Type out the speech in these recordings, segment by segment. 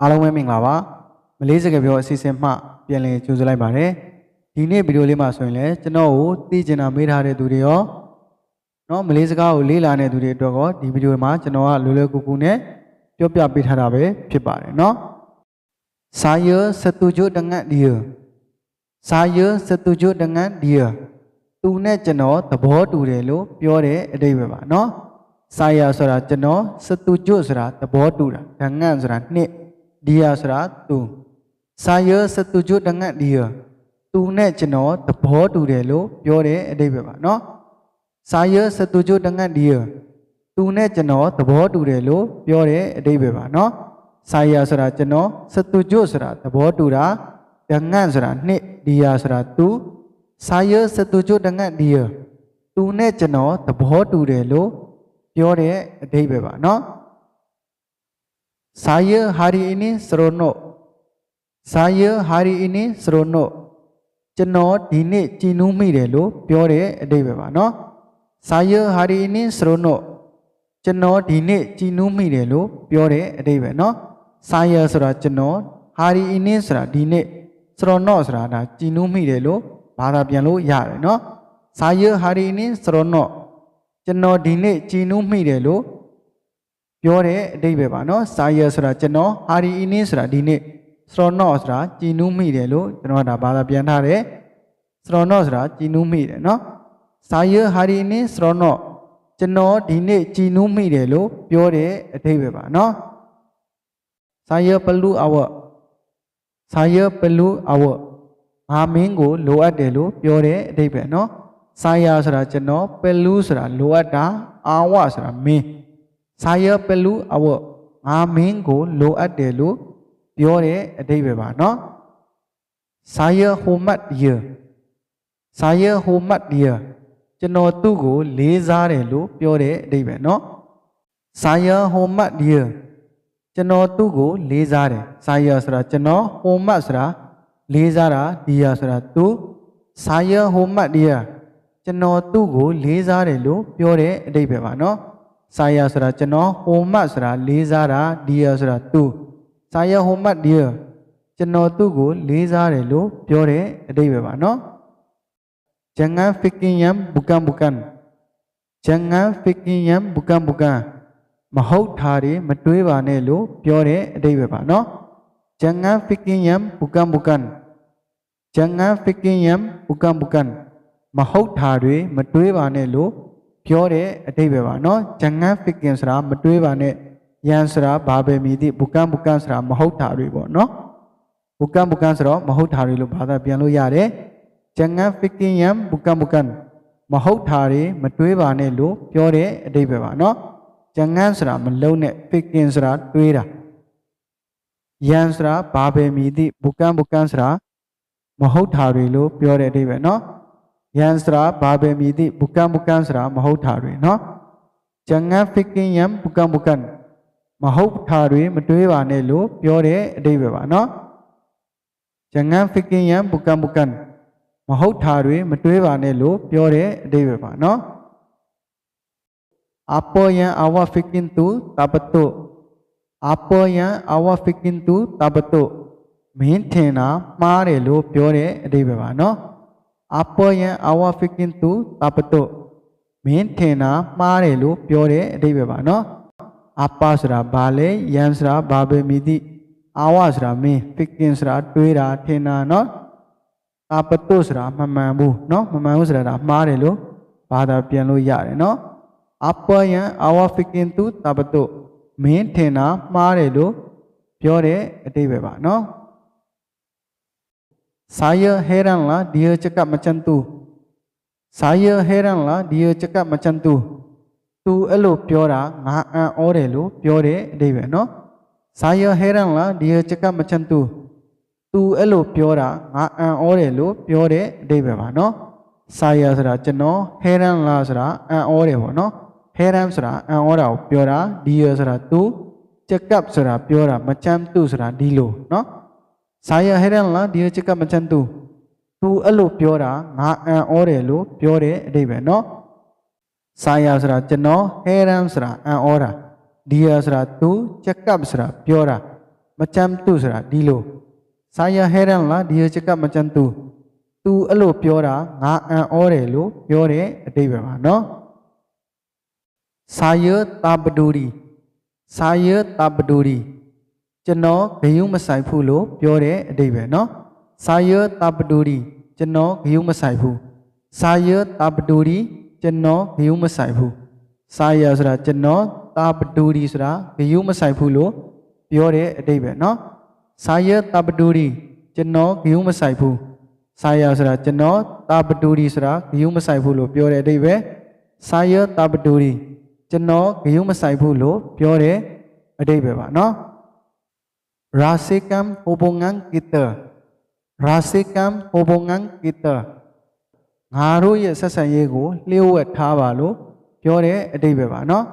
အားလုံးပဲမင်္ဂလာပါမလေးစကားပြောအစီအစဉ်မှပြန်လည်ကြိုဆိုလိုက်ပါတယ်ဒီနေ့ဗီဒီယိုလေးမှာဆိုရင်လည်းကျွန်တော်ကိုသိကျင်တာမေးထားတဲ့သူတွေရောเนาะမလေးစကားကိုလေ့လာနေတဲ့သူတွေအတွက်ကောဒီဗီဒီယိုမှာကျွန်တော်ကလွယ်လွယ်ကူကူနဲ့ပြောပြပေးထားတာပဲဖြစ်ပါတယ်เนาะ saya setuju dengan dia saya setuju dengan dia သူနဲ့ကျွန်တော်သဘောတူတယ်လို့ပြောတဲ့အဓိပ္ပာယ်ပါเนาะ saya ဆိုတာကျွန်တော် setuju ဆိုတာသဘောတူတာ dengan ဆိုတာနှစ် dia ဆိုတာသူ saya setuju dengan dia သူနဲ့ကျွန်တော်သဘောတူတယ်လို့ပြောတဲ့အဓိပ္ပာယ်ပါเนาะ saya setuju dengan dia သူနဲ့ကျွန်တော်သဘောတူတယ်လို့ပြောတဲ့အဓိပ္ပာယ်ပါเนาะ saya ဆိုတာကျွန်တော် setuju ဆိုတာသဘောတူတာ dengan ဆိုတာနှစ် dia ဆိုတာသူ saya setuju dengan dia သူနဲ့ကျွန်တော်သဘောတူတယ်လို့ပြောတဲ့အဓိပ္ပာယ်ပါเนาะ saya hari ini seronok saya hari ini seronok ကျွန်တော်ဒီနေ့ကြည်နူးမိတယ်လို့ပြောတဲ့အဓိပ္ပာယ်ပါเนาะ saya hari ini seronok ကျွန်တော်ဒီနေ့ကြည်နူးမိတယ်လို့ပြောတဲ့အဓိပ္ပာယ်เนาะ saya ဆိုတာကျွန်တော် hari ini ဆိုတာဒီနေ့ seronok ဆိုတာဒါကြည်နူးမိတယ်လို့ဘာသာပြန်လို့ရတယ်เนาะ saya hari ini seronok ကျွန်တော်ဒီနေ့ကြည်နူးမိတယ်လို့ ပြောတဲ့အတိတ်ပဲပါနော်စာရဆိုတာကျွန်တော်ဟာရီအင်းင်းဆိုတာဒီနေ့စရောနော့ဆိုတာကြည်နူးမိတယ်လို့ကျွန်တော်ကဒါဘာသာပြန်ထားတယ်စရောနော့ဆိုတာကြည်နူးမိတယ်နော်စာရဟာရီအင်းစရောနော့ကျွန်တော်ဒီနေ့ကြည်နူးမိတယ်လို့ပြောတဲ့အတိတ်ပဲပါနော်စာရပလူအဝစာရပလူအဝငါမင်းကိုလိုအပ်တယ်လို့ပြောတဲ့အတိတ်ပဲနော်စာရဆိုတာကျွန်တော်ပလူဆိုတာလိုအပ်တာအာဝဆိုတာမင်း saya perlu awak ငါမင်းကိုလိုအပ်တယ်လို့ပြောတဲ့အဓိပ္ပာယ်ပါเนาะ saya hormat dia saya hormat dia ကျွန်တော်သူ့ကိုလေးစားတယ်လို့ပြောတဲ့အဓိပ္ပာယ်เนาะ saya hormat dia ကျွန်တော်သူ့ကိုလေးစားတယ် saya ဆိုတာကျွန်တော် hormat ဆိုတာလေးစားတာ dia ဆိုတာသူ saya hormat dia ကျွန်တော်သူ့ကိုလေးစားတယ်လို့ပြောတဲ့အဓိပ္ပာယ်ပါเนาะ saya ဆိုတာကျွန်တော် homework ဆိုတာလေးစားတာ dear ဆိုတာ तू saya homework dear ကျွန်တော်သူ့ကိုလေးစားတယ်လို့ပြောတဲ့အဓိပ္ပာယ်ပါနော် jangan fikin yang bukan bukan jangan fikin yang bukan bukan မဟုတ်တာတွေမတွေးပါနဲ့လို့ပြောတဲ့အဓိပ္ပာယ်ပါနော် jangan fikin yang bukan bukan jangan fikin yang bukan bukan မဟုတ်တာတွေမတွေးပါနဲ့လို့ ပြောတဲ့အတိတ်ပဲပါနော်ဂျငန်ဖစ်ကင်ဆိုတာမတွေးပါနဲ့ယန်ဆိုတာဘာပဲမည်သည့်ပုကန်ပုကန်ဆိုတာမဟုတ်တာတွေပေါ့နော်ပုကန်ပုကန်ဆိုတော့မဟုတ်တာတွေလို့ဘာသာပြန်လို့ရတယ်ဂျငန်ဖစ်ကင်ယန်ပုကန်ပုကန်မဟုတ်တာတွေမတွေးပါနဲ့လို့ပြောတဲ့အတိတ်ပဲပါနော်ဂျငန်ဆိုတာမလုံးနဲ့ဖစ်ကင်ဆိုတာတွေးတာယန်ဆိုတာဘာပဲမည်သည့်ပုကန်ပုကန်ဆိုတာမဟုတ်တာတွေလို့ပြောတဲ့အတိတ်ပဲနော် ယံစရာဘာပဲမီတိဘုကံဘုကံစရာမဟုတ်တာတွေနော်ဂျန်ငါဖိကင်ယံဘုကံဘုကံမဟုတ်တာတွေမတွေးပါနဲ့လို့ပြောတဲ့အဓိပ္ပာယ်ပါနော်ဂျန်ငါဖိကင်ယံဘုကံဘုကံမဟုတ်တာတွေမတွေးပါနဲ့လို့ပြောတဲ့အဓိပ္ပာယ်ပါနော်အပေါ်ယံအဝဖိကင်တူတပတုအပေါ်ယံအဝဖိကင်တူတပတုမင်းထင်တာမှားတယ်လို့ပြောတဲ့အဓိပ္ပာယ်ပါနော် apa yang awak fikir tu tak betul မင်းထင်တာမှားတယ်လို့ပြောတဲ့အဓိပ္ပာယ်ပါနော်အပါဆိုတာဘာလဲယံဆိုတာဘာပဲမိသည့်အာဝဆိုတာမင်း fikir ဆိုတာတွေးတာထင်တာနော်တာပတုဆိုတာမမှန်ဘူးနော်မမှန်ဘူးဆိုတာဒါမှားတယ်လို့ဘာသာပြန်လို့ရတယ်နော်အပယံအဝဖကင်တုတာပတုမင်းထင်တာမှားတယ်လို့ပြောတဲ့အတိပ္ပယ်ပါနော် Saya heranlah dia cakap macam tu. Saya heranlah dia cakap macam tu. Tu elo piora ngaa ore lu piore dewe no. Saya heranlah dia cakap macam tu. Tu elo piora ngaa ore lu piore dewe ba no. Saya sura ceno heranlah sura a ore ba no. Heran sura a ora piora dia sura tu cakap sura piora macam tu sura dilo no. Saya heran lah dia cakap macam tu. Tu elu piora, ha eh ore elu piore dewe no. Saya sura ceno heran sura eh ora. Dia sura tu cakap sura piora. Macam tu sura dilo. Saya heran lah dia cakap macam tu. Tu elu piora, ha eh ore elu piore dewe no. Saya tak peduli. Saya tak peduli. ကျွန်တော်ဂယုမဆိုင်ဘူးလို့ပြောတဲ့အတိတ်ပဲเนาะ saya tabduri ကျွန်တော်ဂယုမဆိုင်ဘူး saya tabduri ကျွန်တော်ဂယုမဆိုင်ဘူး saya ဆိုတာကျွန်တော် tabduri ဆိုတာဂယုမဆိုင်ဘူးလို့ပြောတဲ့အတိတ်ပဲเนาะ saya tabduri ကျွန်တော်ဂယုမဆိုင်ဘူး saya ဆိုတာကျွန်တော် tabduri ဆိုတာဂယုမဆိုင်ဘူးလို့ပြောတဲ့အတိတ်ပဲ saya tabduri ကျွန်တော်ဂယုမဆိုင်ဘူးလို့ပြောတဲ့အတိတ်ပဲပါเนาะ Rasikam hubungan kita. Rasikam hubungan kita. ငါတို့ရဲ့ဆက်ဆံရေးကိုလျှို့ဝှက်ထားပါလို့ပြောတဲ့အတိတ်ပဲပါเนาะ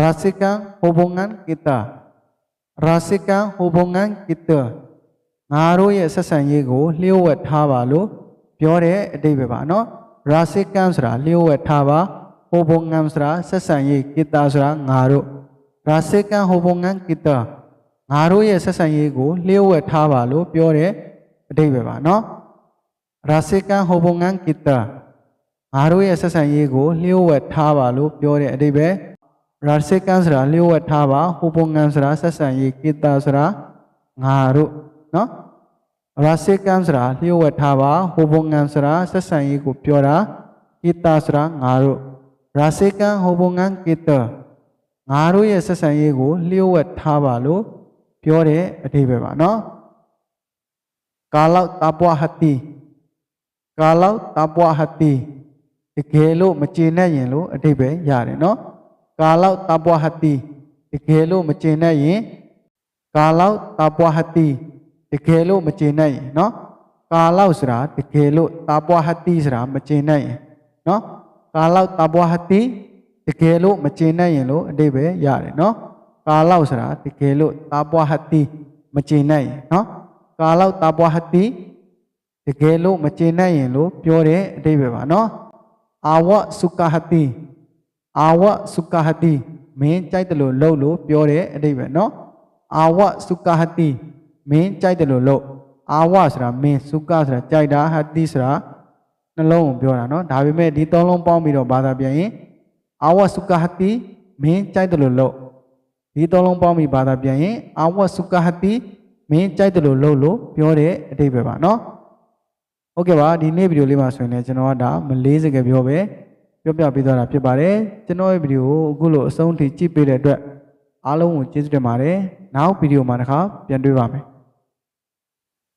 Rasikam hubungan kita. Rasikam hubungan kita. ငါတို့ရဲ့ဆက်ဆံရေးကိုလျှို့ဝှက်ထားပါလို့ပြောတဲ့အတိတ်ပဲပါเนาะ Rasikam ဆိုတာလျှို့ဝှက်ထားပါ hubungan ဆိုတာဆက်ဆံရေး kita ဆိုတာငါတို့ Rasikam hubungan kita. ငါတို့ရဲ့ဆက်ဆံရေးကိုလျှို့ဝှက်ထားပါလို့ပြောတဲ့အတိတ်ပဲပါနော်ရာစေကန်ဟောဘုံငန်ကိတာငါတို့ရဲ့ဆက်ဆံရေးကိုလျှို့ဝှက်ထားပါလို့ပြောတဲ့အတိတ်ပဲရာစေကန်ဆိုတာလျှို့ဝှက်ထားပါဟောဘုံငန်ဆိုတာဆက်ဆံရေးကိတာဆိုတာငါတို့နော်ရာစေကံဆိုတာလျှို့ဝှက်ထားပါဟိုဘုံငံဆိုတာဆက်ဆံရေးကိုပြောတာကိတာဆိုတာငါတို့ရာစေကံဟိုဘုံငံကိတာငါတို့ရဲ့ဆက်ဆံရေးကိုလျှို့ဝှက်ထားပါလို့ ပြောတဲ့အဓိပ္ပာယ်ပါနော်ကာလောက်တပွားဟတိကာလောက်တပွားဟတိတကယ်လို့မကျေနပ်ရင်လို့အဓိပ္ပာယ်ရတယ်နော်ကာလောက်တပွားဟတိတကယ်လို့မကျေနပ်ရင်ကာလောက်တပွားဟတိတကယ်လို့မကျေနပ်ရင်နော်ကာလောက်ဆိုတာတကယ်လို့တပွားဟတိဆိုတာမကျေနပ်ရင်နော်ကာလောက်တပွားဟတိတကယ်လို့မကျေနပ်ရင်လို့အဓိပ္ပာယ်ရတယ်နော် ကာလောက်ဆိုတာတကယ်လို့တာပွားဟတိမကျေနပ်ရင်နော်ကာလောက်တာပွားဟတိတကယ်လို့မကျေနပ်ရင်လို့ပြောတဲ့အဓိပ္ပာယ်ပါနော်အာဝစုကဟတိအာဝစုကဟတိမင်းကြိုက်တယ်လို့လုပ်လို့ပြောတဲ့အဓိပ္ပာယ်နော်အာဝစုကဟတိမင်းကြိုက်တယ်လို့လုပ်အာဝဆိုတာမင်းစုကဆိုတာကြိုက်တာဟတိဆိုတာနှလုံးကိုပြောတာနော်ဒါပေမဲ့ဒီသုံးလုံးပေါင်းပြီးတော့ဘာသာပြန်ရင်အာဝစုကဟတိမင်းကြိုက်တယ်လို့လုပ် ဒီသုံးလုံးပေါင်းပြီးဘာသာပြန်ရင်အာဝတ်စုကဟတိမင်းကြိုက်တယ်လို့လုပ်လို့ပြောတဲ့အတိတ်ပဲပါနော်ဟုတ်ကဲ့ပါဒီနေ့ဗီဒီယိုလေးမှာဆိုရင်လည်းကျွန်တော်ကဒါမလေးစကားပြောပဲပြောပြပေးသွားတာဖြစ်ပါတယ်ကျွန်တော်ရဲ့ဗီဒီယိုကိုအခုလိုအဆုံးထိကြည့်ပေးတဲ့အတွက်အားလုံးကိုကျေးဇူးတင်ပါတယ်နောက်ဗီဒီယိုမှာတစ်ခါပြန်တွေ့ပါမယ်